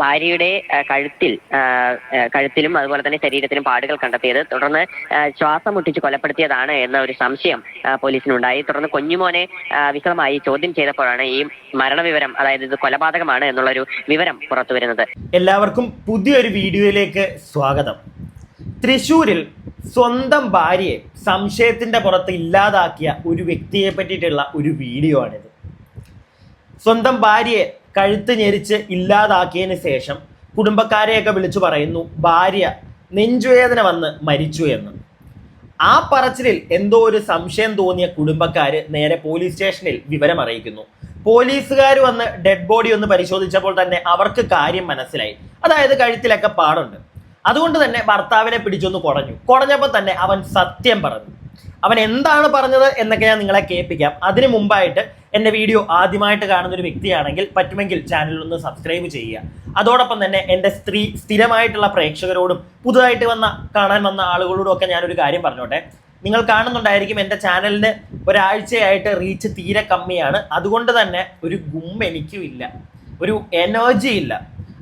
ഭാര്യയുടെ കഴുത്തിൽ കഴുത്തിലും അതുപോലെ തന്നെ ശരീരത്തിലും പാടുകൾ കണ്ടെത്തിയത്. തുടർന്ന് ശ്വാസം മുട്ടിച്ച് കൊലപ്പെടുത്തിയതാണ് എന്ന ഒരു സംശയം പോലീസിനുണ്ടായി. തുടർന്ന് കുഞ്ഞുമോനെ വിശദമായി ചോദ്യം ചെയ്തപ്പോഴാണ് ഈ മരണവിവരം അതായത് ഇത് കൊലപാതകമാണ് എന്നുള്ളൊരു വിവരം പുറത്തു വരുന്നത്. എല്ലാവർക്കും പുതിയൊരു വീഡിയോയിലേക്ക് സ്വാഗതം. തൃശൂരിൽ സ്വന്തം ഭാര്യയെ സംശയത്തിന്റെ പുറത്ത് ഇല്ലാതാക്കിയ ഒരു വ്യക്തിയെ പറ്റിയിട്ടുള്ള ഒരു വീഡിയോ ആണിത് സ്വന്തം ഭാര്യയെ കഴുത്ത് ഞെരിച്ച് ഇല്ലാതാക്കിയതിന് ശേഷം കുടുംബക്കാരെയൊക്കെ വിളിച്ചു പറയുന്നു ഭാര്യ നെഞ്ചുവേദന വന്ന് മരിച്ചു എന്ന്. ആ പറച്ചിലിൽ എന്തോ ഒരു സംശയം തോന്നിയ കുടുംബക്കാര് നേരെ പോലീസ് സ്റ്റേഷനിൽ വിവരം അറിയിക്കുന്നു. പോലീസുകാർ വന്ന് ഡെഡ് ബോഡി ഒന്ന് പരിശോധിച്ചപ്പോൾ തന്നെ അവർക്ക് കാര്യം മനസ്സിലായി. അതായത് കഴുത്തിലൊക്കെ പാടുണ്ട്. അതുകൊണ്ട് തന്നെ ഭർത്താവിനെ പിടിച്ചൊന്ന് കുടഞ്ഞു. കുടഞ്ഞപ്പോൾ തന്നെ അവൻ സത്യം പറഞ്ഞു. അവൻ എന്താണ് പറഞ്ഞത് എന്നൊക്കെ ഞാൻ നിങ്ങളെ കേൾപ്പിക്കാം. അതിനു മുമ്പായിട്ട് എന്റെ വീഡിയോ ആദ്യമായിട്ട് കാണുന്ന ഒരു വ്യക്തിയാണെങ്കിൽ പറ്റുമെങ്കിൽ ചാനൽ ഒന്ന് സബ്സ്ക്രൈബ് ചെയ്യുക. അതോടൊപ്പം തന്നെ എന്റെ സ്ത്രീ സ്ഥിരമായിട്ടുള്ള പ്രേക്ഷകരോടും പുതുതായിട്ട് വന്ന കാണാൻ വന്ന ആളുകളോടും ഒക്കെ ഞാനൊരു കാര്യം പറഞ്ഞോട്ടെ. നിങ്ങൾ കാണുന്നുണ്ടായിരിക്കും എന്റെ ചാനലിന് ഒരാഴ്ചയായിട്ട് റീച്ച് തീരെ കമ്മിയാണ്. അതുകൊണ്ട് തന്നെ ഒരു ഗും എനിക്കും ഇല്ല. ഒരു എനർജി ഇല്ല.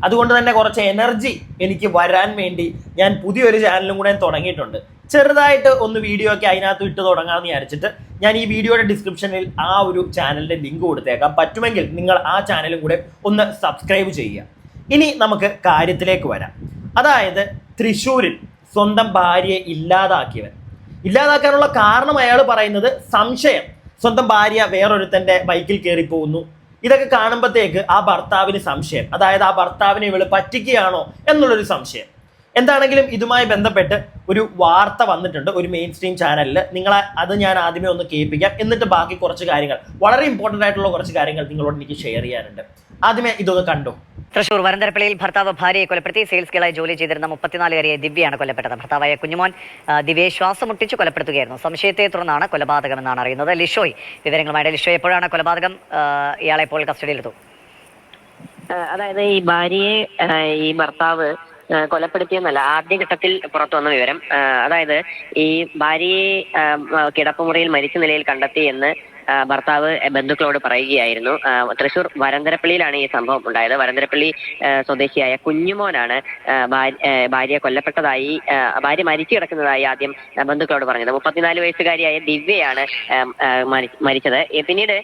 അതുകൊണ്ട് തന്നെ കുറച്ച് എനർജി എനിക്ക് വരാൻ വേണ്ടി ഞാൻ പുതിയൊരു ചാനലും കൂടെ തുടങ്ങിയിട്ടുണ്ട്. ചെറുതായിട്ട് ഒന്ന് വീഡിയോ ഒക്കെ അതിനകത്ത് ഇട്ട് തുടങ്ങാമെന്ന് വിചാരിച്ചിട്ട് ഞാൻ ഈ വീഡിയോയുടെ ഡിസ്ക്രിപ്ഷനിൽ ആ ഒരു ചാനലിന്റെ ലിങ്ക് കൊടുത്തേക്കാം. പറ്റുമെങ്കിൽ നിങ്ങൾ ആ ചാനലും കൂടെ ഒന്ന് സബ്സ്ക്രൈബ് ചെയ്യുക. ഇനി നമുക്ക് കാര്യത്തിലേക്ക് വരാം. അതായത് തൃശ്ശൂരിൽ സ്വന്തം ഭാര്യയെ ഇല്ലാതാക്കിയവൻ. ഇല്ലാതാക്കാനുള്ള കാരണം അയാൾ പറയുന്നത് സംശയം. സ്വന്തം ഭാര്യ വേറൊരുത്തന്റെ ബൈക്കിൽ കയറി പോകുന്നു ഇതൊക്കെ കാണുമ്പോഴത്തേക്ക് ആ ഭർത്താവിന് സംശയം. അതായത് ആ ഭർത്താവിനെ ഇവൾ പറ്റിക്കുകയാണോ എന്നുള്ളൊരു സംശയം. എന്താണെങ്കിലും ഇതുമായി ബന്ധപ്പെട്ട് ഒരു വാർത്ത വന്നിട്ടുണ്ട് ഒരു മെയിൻ സ്ട്രീം ചാനലിൽ നിങ്ങളെ അത് ഞാൻ ആദ്യമേ ഒന്ന് കേൾപ്പിക്കാം. എന്നിട്ട് ബാക്കി കുറച്ച് കാര്യങ്ങൾ. വളരെ ഇമ്പോർട്ടന്റ് ആയിട്ടുള്ള കുറച്ച് കാര്യങ്ങൾ നിങ്ങളോട് എനിക്ക് ഷെയർ ചെയ്യാനുണ്ട്. ആദ്യമേ ഇതൊന്ന് കണ്ടു. തൃശൂർ വരന്തരപ്പള്ളിയിൽ ഭർത്താവ് ഭാര്യയെ കൊലപ്പെടുത്തി. സെയിൽസ് ഗേളായി ജോലി ചെയ്തിരുന്ന മുപ്പത്തിനാലുകാരിയെ ദിവ്യയാണ് കൊല്ലപ്പെട്ടത് ഭർത്താവായ കുഞ്ഞുമോൻ ദിവ്യയെ ശ്വാസം മുട്ടിച്ച് കൊലപ്പെടുത്തുകയായിരുന്നു. സംശയത്തെ തുടർന്നാണ് കൊലപാതകമെന്നാണ് അറിയുന്നത്. ലിഷോയ് വിവരങ്ങളുമായിട്ട് ലിഷോയ് എപ്പോഴാണ് കൊലപാതകം? ഇയാളെ ഇപ്പോൾ കസ്റ്റഡിയിലെടുത്തു. ആ, അതായത് ഈ ഭാര്യയെ ഈ ഭർത്താവ് കൊലപ്പെടുത്തിയെന്നല്ല. ആദ്യഘട്ടത്തിൽ പുറത്തു വന്ന വിവരം അതായത് ഈ ഭാര്യയെ കിടപ്പുമുറിയിൽ മരിച്ച നിലയിൽ കണ്ടെത്തി എന്ന് ഭർത്താവ് ബന്ധുക്കളോട് പറയുകയായിരുന്നു. തൃശൂർ വരന്തരപ്പള്ളിയിലാണ് ഈ സംഭവം ഉണ്ടായത്. വരന്തരപ്പള്ളി സ്വദേശിയായ കുഞ്ഞുമോനാണ് ഭാര്യ കൊല്ലപ്പെട്ടതായി ഭാര്യ മരിച്ചു കിടക്കുന്നതായി ആദ്യം ബന്ധുക്കളോട് പറഞ്ഞത്. മുപ്പത്തിനാല് വയസ്സുകാരിയായ ദിവ്യയാണ് മരിച്ചത്. പിന്നീട്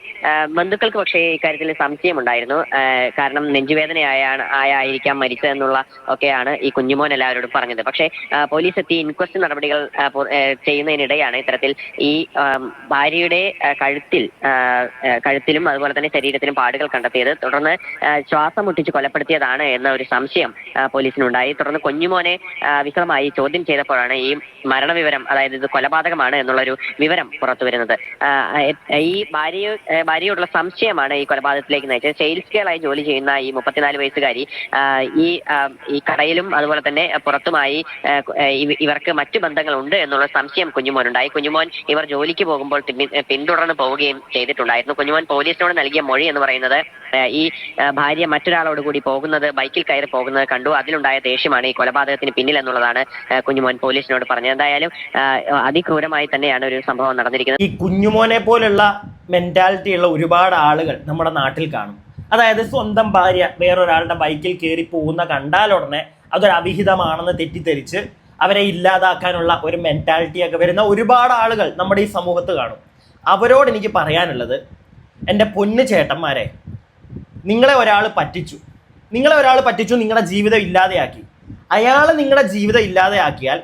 ബന്ധുക്കൾക്ക് പക്ഷേ ഇക്കാര്യത്തിൽ സംശയമുണ്ടായിരുന്നു. കാരണം നെഞ്ചുവേദനയായാണ് ആയിരിക്കാം മരിച്ചതെന്നുള്ള ഒക്കെയാണ് ഈ കുഞ്ഞുമോൻ എല്ലാവരോടും പറഞ്ഞത്. പക്ഷേ പോലീസ് എത്തി ഇൻക്വസ്റ്റ് നടപടികൾ ചെയ്യുന്നതിനിടെയാണ് ഇത്തരത്തിൽ ഈ ഭാര്യയുടെ ആ, കഴുത്തിൽ കഴുത്തിലും അതുപോലെ തന്നെ ശരീരത്തിലും പാടുകൾ കണ്ടെത്തിയത്. തുടർന്ന് ശ്വാസം മുട്ടിച്ച് കൊലപ്പെടുത്തിയതാണ് എന്ന ഒരു സംശയം പോലീസിനുണ്ടായി. തുടർന്ന് കുഞ്ഞുമോനെ വിശദമായി ചോദ്യം ചെയ്തപ്പോഴാണ് ഈ മരണവിവരം അതായത് ഇത് കൊലപാതകമാണ് എന്നുള്ളൊരു വിവരം പുറത്തു വരുന്നത് ഈ ഭാര്യ ഭാര്യയോടുള്ള സംശയമാണ് ഈ കൊലപാതകത്തിലേക്ക് നയിച്ചത്. സെയിൽസ് ഗേളായി ജോലി ചെയ്യുന്ന ഈ മുപ്പത്തിനാല് വയസ്സുകാരി ഈ ഈ കടയിലും അതുപോലെ തന്നെ പുറത്തുമായി ഇവർക്ക് മറ്റു ബന്ധങ്ങളുണ്ട് എന്നുള്ള സംശയം കുഞ്ഞുമോനുണ്ടായി. കുഞ്ഞുമോൻ ഇവർ ജോലിക്ക് പോകുമ്പോൾ പിന്തുടർന്ന് പിന്തുടർന്ന് പോവുകയും ചെയ്തിട്ടുണ്ടായിരുന്നു. കുഞ്ഞുമോൻ പോലീസിനോട് നൽകിയ മൊഴി എന്ന് പറയുന്നത് ഈ ഭാര്യ മറ്റൊരാളോട് കൂടി പോകുന്നത് ബൈക്കിൽ കയറി പോകുന്നത് കണ്ടു. അതിലുണ്ടായ ദേഷ്യമാണ് ഈ കൊലപാതകത്തിന് പിന്നിൽ എന്നുള്ളതാണ് കുഞ്ഞുമോൻ പോലീസിനോട് പറഞ്ഞത്. എന്തായാലും അതിക്രൂരമായി തന്നെയാണ് ഒരു സംഭവം നടന്നിരിക്കുന്നത്. ഈ കുഞ്ഞുമോനെ പോലുള്ള മെന്റാലിറ്റി ഉള്ള ഒരുപാട് ആളുകൾ നമ്മുടെ നാട്ടിൽ കാണും. അതായത് സ്വന്തം ഭാര്യ വേറൊരാളുടെ ബൈക്കിൽ കയറി പോകുന്ന കണ്ടാലുടനെ അതൊരു അവിഹിതമാണെന്ന് തെറ്റിദ്ധരിച്ച് അവരെ ഇല്ലാതാക്കാനുള്ള ഒരു മെന്റാലിറ്റിയൊക്കെ വരുന്ന ഒരുപാട് ആളുകൾ നമ്മുടെ ഈ സമൂഹത്ത് കാണും. അവരോട് എനിക്ക് പറയാനുള്ളത് എന്റെ പൊന്നു ചേട്ടന്മാരെ നിങ്ങളെ ഒരാൾ പറ്റിച്ചു. നിങ്ങളെ ഒരാൾ പറ്റിച്ചു നിങ്ങളുടെ ജീവിതം ഇല്ലാതെയാക്കി. അയാൾ നിങ്ങളുടെ ജീവിതം ഇല്ലാതെയാക്കിയാൽ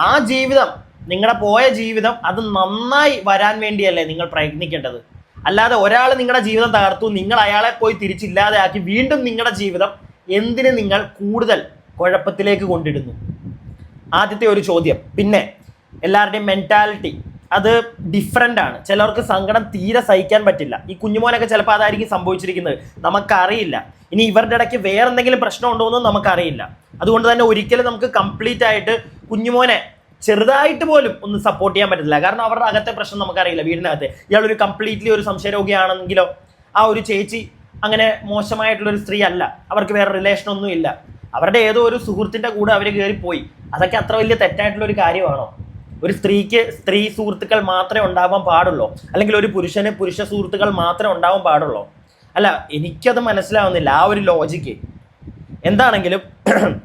ആ ജീവിതം നിങ്ങളുടെ പോയ ജീവിതം അത് നന്നായി വരാൻ വേണ്ടിയല്ലേ നിങ്ങൾ പ്രയത്നിക്കേണ്ടത്. അല്ലാതെ ഒരാൾ നിങ്ങളുടെ ജീവിതം തകർത്തു നിങ്ങൾ അയാളെ പോയി തിരിച്ചില്ലാതെയാക്കി വീണ്ടും നിങ്ങളുടെ ജീവിതം എന്തിന് നിങ്ങൾ കൂടുതൽ കുഴപ്പത്തിലേക്ക് കൊണ്ടിടുന്നു? ആദ്യത്തെ ഒരു ചോദ്യം. പിന്നെ എല്ലാവരുടെയും മെന്റാലിറ്റി അത് ഡിഫറെന്റ് ആണ്. ചിലർക്ക് സങ്കടം തീരെ സഹിക്കാൻ പറ്റില്ല. ഈ കുഞ്ഞുമോനൊക്കെ ചിലപ്പോൾ അതായിരിക്കും സംഭവിച്ചിരിക്കുന്നത്. നമുക്കറിയില്ല. ഇനി ഇവരുടെ ഇടയ്ക്ക് വേറെ എന്തെങ്കിലും പ്രശ്നം ഉണ്ടോ എന്നും നമുക്കറിയില്ല. അതുകൊണ്ട് തന്നെ ഒരിക്കലും നമുക്ക് കംപ്ലീറ്റ് ആയിട്ട് കുഞ്ഞുമോനെ ചെറുതായിട്ട് പോലും ഒന്ന് സപ്പോർട്ട് ചെയ്യാൻ പറ്റില്ല കാരണം അവരുടെ അകത്തെ പ്രശ്നം നമുക്കറിയില്ല വീടിനകത്ത്. ഇയാളൊരു കംപ്ലീറ്റ്ലി ഒരു സംശയരോഗിയാണെങ്കിലോ ആ ഒരു ചേച്ചി അങ്ങനെ മോശമായിട്ടുള്ളൊരു സ്ത്രീ അല്ല. അവർക്ക് വേറെ റിലേഷൻ ഒന്നും ഇല്ല അവരുടെ ഏതോ ഒരു സുഹൃത്തിന്റെ കൂടെ അവർ കയറി പോയി അതൊക്കെ അത്ര വലിയ തെറ്റായിട്ടുള്ളൊരു കാര്യമാണോ? ഒരു സ്ത്രീക്ക് സ്ത്രീ സുഹൃത്തുക്കൾ മാത്രമേ ഉണ്ടാവാൻ പാടുള്ളൂ. അല്ലെങ്കിൽ ഒരു പുരുഷന് പുരുഷ സുഹൃത്തുക്കൾ മാത്രമേ ഉണ്ടാവാൻ പാടുള്ളൂ. അല്ല എനിക്കത് മനസ്സിലാവുന്നില്ല ആ ഒരു ലോജിക്ക് എന്താണെങ്കിലും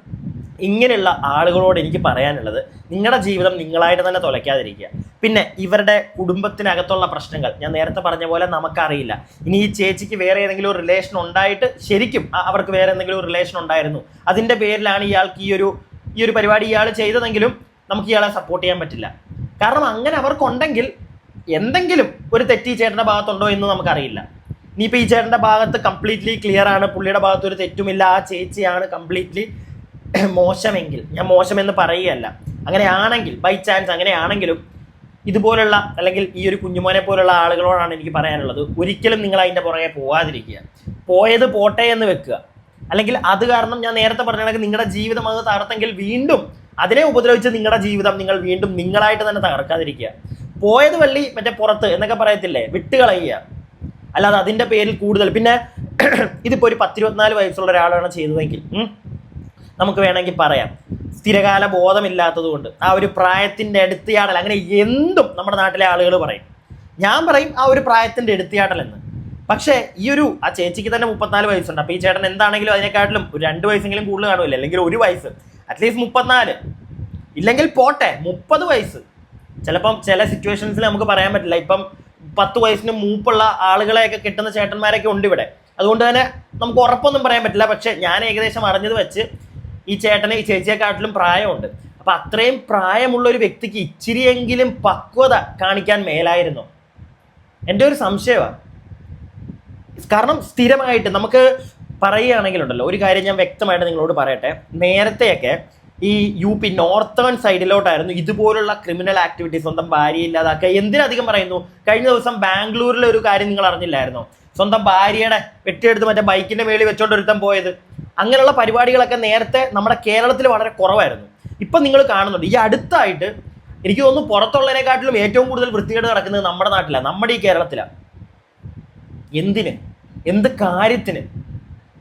ഇങ്ങനെയുള്ള ആളുകളോട് എനിക്ക് പറയാനുള്ളത് നിങ്ങളുടെ ജീവിതം നിങ്ങളായിട്ട് തന്നെ തുലയ്ക്കാതിരിക്കുക. പിന്നെ ഇവരുടെ കുടുംബത്തിനകത്തുള്ള പ്രശ്നങ്ങൾ. ഞാൻ നേരത്തെ പറഞ്ഞ പോലെ നമുക്കറിയില്ല. ഇനി ഈ ചേച്ചിക്ക് വേറെ ഏതെങ്കിലും റിലേഷൻ ഉണ്ടായിട്ട് ശരിക്കും അവർക്ക് വേറെ എന്തെങ്കിലും ഒരു റിലേഷൻ ഉണ്ടായിരുന്നു. അതിന്റെ പേരിലാണ് ഇയാൾക്ക് ഈ ഒരു ഈ ഒരു പരിപാടി ഇയാൾ ചെയ്തതെങ്കിലും നമുക്ക് ഇയാളെ സപ്പോർട്ട് ചെയ്യാൻ പറ്റില്ല. കാരണം അങ്ങനെ അവർക്കുണ്ടെങ്കിൽ എന്തെങ്കിലും ഒരു തെറ്റ് ഈ ചേട്ടന്റെ ഭാഗത്തുണ്ടോ എന്ന് നമുക്കറിയില്ല. ഇനിയിപ്പോൾ ഈ ചേട്ടന്റെ ഭാഗത്ത് കംപ്ലീറ്റ്ലി ക്ലിയർ ആണ്. പുള്ളിയുടെ ഭാഗത്ത് ഒരു തെറ്റുമില്ല. ആ ചേച്ചിയാണ് കംപ്ലീറ്റ്ലി മോശമെങ്കിൽ. ഞാൻ മോശമെന്ന് പറയുകയല്ല. അങ്ങനെയാണെങ്കിൽ ബൈ ചാൻസ് അങ്ങനെയാണെങ്കിലും ഇതുപോലുള്ള അല്ലെങ്കിൽ ഈ ഒരു കുഞ്ഞുമോനെ പോലുള്ള ആളുകളോടാണ് എനിക്ക് പറയാനുള്ളത്. ഒരിക്കലും നിങ്ങൾ അതിന്റെ പുറകെ പോവാതിരിക്കുക. പോയത് പോട്ടെ എന്ന് വെക്കുക. അല്ലെങ്കിൽ അത് കാരണം ഞാൻ നേരത്തെ പറഞ്ഞ കണക്ക് നിങ്ങളുടെ ജീവിതം അത് തകർത്തെങ്കിൽ വീണ്ടും അതിനെ ഉപദ്രവിച്ച് നിങ്ങളുടെ ജീവിതം നിങ്ങൾ വീണ്ടും നിങ്ങളായിട്ട് തന്നെ തകർക്കാതിരിക്കുക. പോയത് വള്ളി മറ്റേ പുറത്ത് എന്നൊക്കെ പറയത്തില്ലേ? വിട്ടുകളയുക. അല്ലാതെ അതിന്റെ പേരിൽ കൂടുതൽ. പിന്നെ ഇതിപ്പോ ഒരു പത്തിരുപത്തിനാല് വയസ്സുള്ള ഒരാളാണ് ചെയ്തതെങ്കിൽ നമുക്ക് വേണമെങ്കിൽ പറയാം. സ്ഥിരകാല ബോധമില്ലാത്തത് കൊണ്ട് ആ ഒരു പ്രായത്തിന്റെ എടുത്തിയാടൽ അങ്ങനെ എന്തും നമ്മുടെ നാട്ടിലെ ആളുകൾ പറയും. ഞാൻ പറയും ആ ഒരു പ്രായത്തിന്റെ എടുത്തിയാടൽ എന്ന് പക്ഷേ ഈ ഒരു ആ ചേച്ചിക്ക് തന്നെ മുപ്പത്തിനാല് വയസ്സുണ്ട്. അപ്പോൾ ഈ ചേട്ടൻ എന്താണെങ്കിലും അതിനെക്കാട്ടിലും ഒരു രണ്ട് വയസ്സെങ്കിലും കൂടുതൽ കാണുമല്ലോ അല്ലെങ്കിൽ ഒരു വയസ്സ്. അറ്റ്ലീസ്റ്റ് മുപ്പത്തിനാല്. ഇല്ലെങ്കിൽ പോട്ടെ മുപ്പത് വയസ്സ്. ചിലപ്പം ചില സിറ്റുവേഷൻസിൽ നമുക്ക് പറയാൻ പറ്റില്ല. ഇപ്പം പത്ത് വയസ്സിന് മൂപ്പുള്ള ആളുകളെയൊക്കെ കിട്ടുന്ന ചേട്ടന്മാരൊക്കെ ഉണ്ട് ഇവിടെ. അതുകൊണ്ട് തന്നെ നമുക്ക് ഉറപ്പൊന്നും പറയാൻ പറ്റില്ല. പക്ഷേ ഞാൻ ഏകദേശം അറിഞ്ഞത് വെച്ച് ഈ ചേട്ടനെ ഈ ചേച്ചിയെക്കാട്ടിലും പ്രായമുണ്ട്. അപ്പം അത്രയും പ്രായമുള്ള ഒരു വ്യക്തിക്ക് ഇച്ചിരിയെങ്കിലും പക്വത കാണിക്കാൻ മേലായിരുന്നു. എന്റെ ഒരു സംശയമാണ് കാരണം സ്ഥിരമായിട്ട് നമുക്ക് പറയുകയാണെങ്കിലുണ്ടല്ലോ ഒരു കാര്യം ഞാൻ വ്യക്തമായിട്ട് നിങ്ങളോട് പറയട്ടെ. നേരത്തെയൊക്കെ ഈ യു പി നോർത്തേൺ സൈഡിലോട്ടായിരുന്നു ഇതുപോലുള്ള ക്രിമിനൽ ആക്ടിവിറ്റി സ്വന്തം ഭാര്യ ഇല്ലാതാക്കുക. എന്തിനധികം പറയുന്നു? കഴിഞ്ഞ ദിവസം ബാംഗ്ലൂരിലെ ഒരു കാര്യം നിങ്ങൾ അറിഞ്ഞില്ലായിരുന്നോ? സ്വന്തം ഭാര്യയുടെ വെട്ടിയെടുത്ത് മറ്റേ ബൈക്കിന്റെ മേളിൽ വെച്ചോണ്ട് ഒരുത്തം പോയത്. അങ്ങനെയുള്ള പരിപാടികളൊക്കെ നേരത്തെ നമ്മുടെ കേരളത്തിൽ വളരെ കുറവായിരുന്നു. ഇപ്പം നിങ്ങൾ കാണുന്നുണ്ട്. ഈ അടുത്തായിട്ട് എനിക്ക് തോന്നുന്നു പുറത്തുള്ളതിനെക്കാട്ടിലും ഏറ്റവും കൂടുതൽ വൃത്തികേട് നടക്കുന്നത് നമ്മുടെ നാട്ടിലാണ് നമ്മുടെ ഈ കേരളത്തിലാണ് എന്തിന്? എന്ത് കാര്യത്തിന്?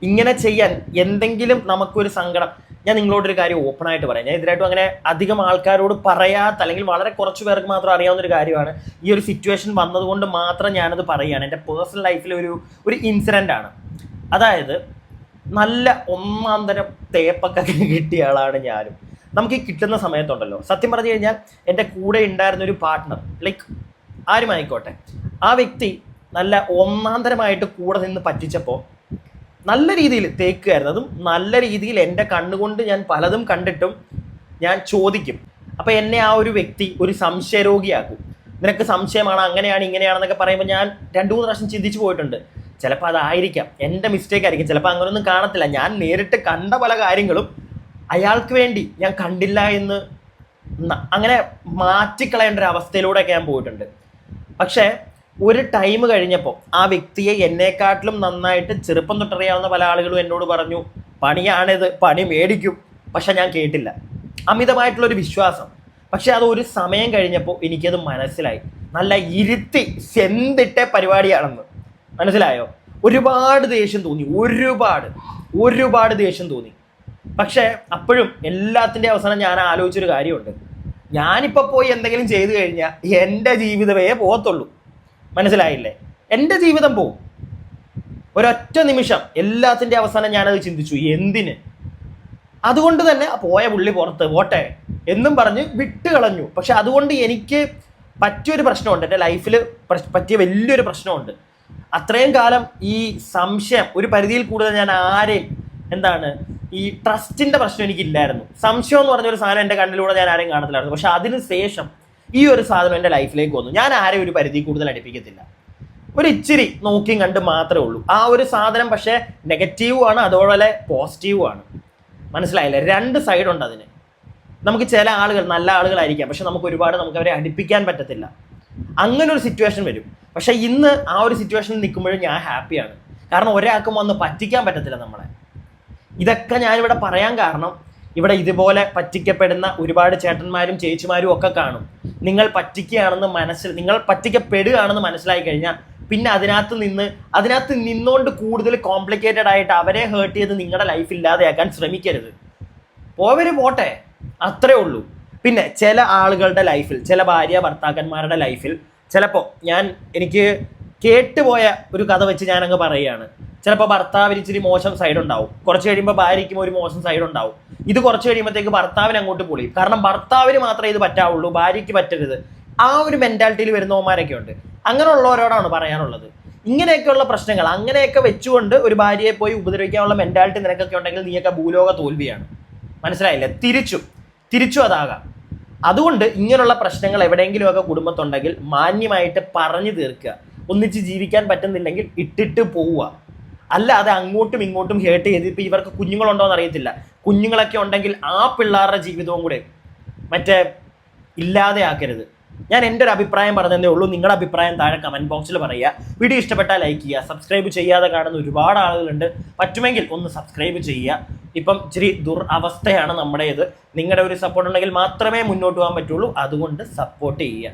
ഇങ്ങനെ ചെയ്യാൻ എന്തെങ്കിലും നമുക്കൊരു സങ്കടം. ഞാൻ നിങ്ങളോടൊരു കാര്യം ഓപ്പണായിട്ട് പറയാം. ഞാൻ ഇതിനായിട്ടും അങ്ങനെ അധികം ആൾക്കാരോട് പറയാത്ത അല്ലെങ്കിൽ വളരെ കുറച്ച് പേർക്ക് മാത്രം അറിയാവുന്ന ഒരു കാര്യമാണ്. ഈ ഒരു സിറ്റുവേഷൻ വന്നതുകൊണ്ട് മാത്രം ഞാനത് പറയുകയാണ്. എന്റെ പേഴ്സണൽ ലൈഫിലെ ഒരു ഒരു ഇൻസിഡന്റ് ആണ്. അതായത് നല്ല ഒന്നാം തരം തേപ്പൊക്കെ കിട്ടിയ ആളാണ് ഞാനും. നമുക്ക് ഈ കിട്ടുന്ന സമയത്തുണ്ടല്ലോ. സത്യം പറഞ്ഞു കഴിഞ്ഞാൽ എന്റെ കൂടെ ഉണ്ടായിരുന്ന ഒരു പാർട്ട്ണർ ലൈക്ക് ആരുമായിക്കോട്ടെ. ആ വ്യക്തി നല്ല ഒന്നാം തരമായിട്ട് കൂടെ നിന്ന് പറ്റിച്ചപ്പോൾ നല്ല രീതിയിൽ തേക്കുകയായിരുന്നു അതും നല്ല രീതിയിൽ എന്റെ കണ്ണുകൊണ്ട് ഞാൻ പലതും കണ്ടിട്ടും ഞാൻ ചോദിക്കും. അപ്പം എന്നെ ആ ഒരു വ്യക്തി ഒരു സംശയരോഗിയാക്കും. നിനക്ക് സംശയമാണ് അങ്ങനെയാണ് ഇങ്ങനെയാണെന്നൊക്കെ പറയുമ്പോൾ ഞാൻ രണ്ടു മൂന്ന് പ്രാവശ്യം ചിന്തിച്ചു പോയിട്ടുണ്ട്. ചിലപ്പോൾ അതായിരിക്കാം. എന്റെ മിസ്റ്റേക്ക് ആയിരിക്കും. ചിലപ്പോൾ അങ്ങനെയൊന്നും കാണത്തില്ല. ഞാൻ നേരിട്ട് കണ്ട പല കാര്യങ്ങളും അയാൾക്ക് വേണ്ടി ഞാൻ കണ്ടില്ല എന്ന് അങ്ങനെ മാറ്റിക്കളയേണ്ട ഒരു അവസ്ഥയിലൂടെയൊക്കെ ഞാൻ പോയിട്ടുണ്ട്. പക്ഷേ ഒരു ടൈം കഴിഞ്ഞപ്പോൾ ആ വ്യക്തിയെ എന്നെക്കാട്ടിലും നന്നായിട്ട് ചെറുപ്പം തൊട്ടറിയാവുന്ന പല ആളുകളും എന്നോട് പറഞ്ഞു പണിയാണിത് പണി മേടിക്കും. പക്ഷെ ഞാൻ കേട്ടില്ല. അമിതമായിട്ടുള്ളൊരു വിശ്വാസം. പക്ഷെ അത് ഒരു സമയം കഴിഞ്ഞപ്പോൾ എനിക്കത് മനസ്സിലായി. നല്ല ഇരുത്തി ചെന്തിട്ട പരിപാടിയാണെന്ന്. മനസ്സിലായോ? ഒരുപാട് ദേഷ്യം തോന്നി. ഒരുപാട്. ഒരുപാട് ദേഷ്യം തോന്നി. പക്ഷേ അപ്പോഴും എല്ലാത്തിന്റെ അവസാനം ഞാൻ ആലോചിച്ചൊരു കാര്യമുണ്ട്. ഞാനിപ്പോൾ പോയി എന്തെങ്കിലും ചെയ്തു കഴിഞ്ഞാൽ എന്റെ ജീവിതമേ പോകത്തുള്ളൂ. മനസ്സിലായില്ലേ? എന്റെ ജീവിതം പോവും. ഒരൊറ്റ നിമിഷം എല്ലാത്തിന്റെ അവസാനം ഞാനത് ചിന്തിച്ചു എന്തിന്? അതുകൊണ്ട് തന്നെ പോയ പുള്ളി പുറത്ത് പോട്ടെ എന്നും പറഞ്ഞ് വിട്ട് കളഞ്ഞു പക്ഷെ അതുകൊണ്ട് എനിക്ക് പറ്റിയൊരു പ്രശ്നമുണ്ട്. എന്റെ ലൈഫിൽ പറ്റിയ വലിയൊരു പ്രശ്നമുണ്ട്. അത്രയും കാലം ഈ സംശയം ഒരു പരിധിയിൽ കൂടുതൽ ഞാൻ ആരെയും എന്താണ് ഈ ട്രസ്റ്റിന്റെ പ്രശ്നം എനിക്കില്ലായിരുന്നു. സംശയം എന്ന് പറഞ്ഞൊരു സാധനം എന്റെ കണ്ണിലൂടെ ഞാൻ ആരെയും കാണത്തില്ലായിരുന്നു. പക്ഷെ അതിന് ശേഷം ഈ ഒരു സാധനം എന്റെ ലൈഫിലേക്ക് വന്നു. ഞാൻ ആരെയും ഒരു പരിധി കൂടുതൽ അടുപ്പിക്കത്തില്ല. ഒരു ഇച്ചിരി നോക്കിയും കണ്ട് മാത്രമേ ഉള്ളൂ. ആ ഒരു സാധനം പക്ഷേ നെഗറ്റീവും ആണ് അതുപോലെ പോസിറ്റീവും ആണ്. മനസ്സിലായില്ലേ? രണ്ട് സൈഡ് ഉണ്ട് അതിന്. നമുക്ക് ചില ആളുകൾ നല്ല ആളുകളായിരിക്കാം. പക്ഷെ നമുക്ക് ഒരുപാട് നമുക്ക് അവരെ അടുപ്പിക്കാൻ പറ്റത്തില്ല. അങ്ങനെ ഒരു സിറ്റുവേഷൻ വരും. പക്ഷേ ഇന്ന് ആ ഒരു സിറ്റുവേഷനിൽ നിൽക്കുമ്പോഴും ഞാൻ ഹാപ്പിയാണ് കാരണം ഒരാൾക്കും വന്ന് പറ്റിക്കാൻ പറ്റത്തില്ല നമ്മളെ. ഇതൊക്കെ ഞാനിവിടെ പറയാൻ കാരണം ഇവിടെ ഇതുപോലെ പറ്റിക്കപ്പെടുന്ന ഒരുപാട് ചേട്ടന്മാരും ചേച്ചിമാരും ഒക്കെ കാണും. നിങ്ങൾ പറ്റിക്കുകയാണെന്ന് മനസ്സിൽ നിങ്ങൾ പറ്റിക്കപ്പെടുകയാണെന്ന് മനസ്സിലായി കഴിഞ്ഞാൽ പിന്നെ അതിനകത്ത് നിന്ന് അതിനകത്ത് നിന്നുകൊണ്ട് കൂടുതൽ കോംപ്ലിക്കേറ്റഡ് ആയിട്ട് അവരെ ഹേർട്ട് ചെയ്ത് നിങ്ങളുടെ ലൈഫ് ഇല്ലാതെയാക്കാൻ ശ്രമിക്കരുത്. പോവര് പോട്ടെ. അത്രേ ഉള്ളൂ. പിന്നെ ചില ആളുകളുടെ ലൈഫിൽ ചില ഭാര്യ ഭർത്താക്കന്മാരുടെ ലൈഫിൽ ചിലപ്പോൾ ഞാൻ എനിക്ക് കേട്ടുപോയ ഒരു കഥ വെച്ച് ഞാനങ്ങ് പറയുകയാണ്. ചിലപ്പോൾ ഭർത്താവിന് ഇച്ചിരി മോശം സൈഡ് ഉണ്ടാവും. കുറച്ച് കഴിയുമ്പോൾ ഭാര്യയ്ക്കും ഒരു മോശം സൈഡ് ഉണ്ടാവും. ഇത് കുറച്ച് കഴിയുമ്പോഴത്തേക്ക് ഭർത്താവിന് അങ്ങോട്ട് പൊളിയും കാരണം ഭർത്താവിന് മാത്രമേ ഇത് പറ്റാവുള്ളൂ ഭാര്യയ്ക്ക് പറ്റരുത്. ആ ഒരു മെന്റാലിറ്റിയിൽ വരുന്നവന്മാരൊക്കെ ഉണ്ട്. അങ്ങനെയുള്ളവരോടാണ് പറയാനുള്ളത്. ഇങ്ങനെയൊക്കെയുള്ള പ്രശ്നങ്ങൾ അങ്ങനെയൊക്കെ വെച്ചുകൊണ്ട് ഒരു ഭാര്യയെ പോയി ഉപദ്രവിക്കാനുള്ള മെന്റാലിറ്റി നിനക്കൊക്കെ ഉണ്ടെങ്കിൽ നീയൊക്കെ ഭൂലോക തോൽവിയാണ്. മനസ്സിലായില്ലേ? തിരിച്ചു. തിരിച്ചു അതാകാം. അതുകൊണ്ട് ഇങ്ങനെയുള്ള പ്രശ്നങ്ങൾ എവിടെയെങ്കിലുമൊക്കെ കുടുംബത്തുണ്ടെങ്കിൽ മാന്യമായിട്ട് പറഞ്ഞു തീർക്കുക. ഒന്നിച്ച് ജീവിക്കാൻ പറ്റുന്നില്ലെങ്കിൽ ഇട്ടിട്ട് പോവുക. അല്ലാതെ അങ്ങോട്ടും ഇങ്ങോട്ടും ഹേട്ട് ചെയ്ത് ഇപ്പം ഇവർക്ക് കുഞ്ഞുങ്ങളുണ്ടോ എന്ന് അറിയത്തില്ല. കുഞ്ഞുങ്ങളൊക്കെ ഉണ്ടെങ്കിൽ ആ പിള്ളേരുടെ ജീവിതവും കൂടെ മറ്റേ ഇല്ലാതെ ആക്കരുത്. ഞാൻ എന്റെ ഒരു അഭിപ്രായം പറഞ്ഞതേ ഉള്ളൂ. നിങ്ങളുടെ അഭിപ്രായം താഴെ കമന്റ് ബോക്സിൽ പറയുക. വീഡിയോ ഇഷ്ടപ്പെട്ടാൽ ലൈക്ക് ചെയ്യുക. സബ്സ്ക്രൈബ് ചെയ്യാതെ കാണുന്ന ഒരുപാട് ആളുകളുണ്ട്. പറ്റുമെങ്കിൽ ഒന്ന് സബ്സ്ക്രൈബ് ചെയ്യുക. ഇപ്പം ഇച്ചിരി ദുരവസ്ഥയാണ് നമ്മുടേത്. നിങ്ങളുടെ ഒരു സപ്പോർട്ട് ഉണ്ടെങ്കിൽ മാത്രമേ മുന്നോട്ട് പോകാൻ പറ്റുള്ളൂ. അതുകൊണ്ട് സപ്പോർട്ട് ചെയ്യുക.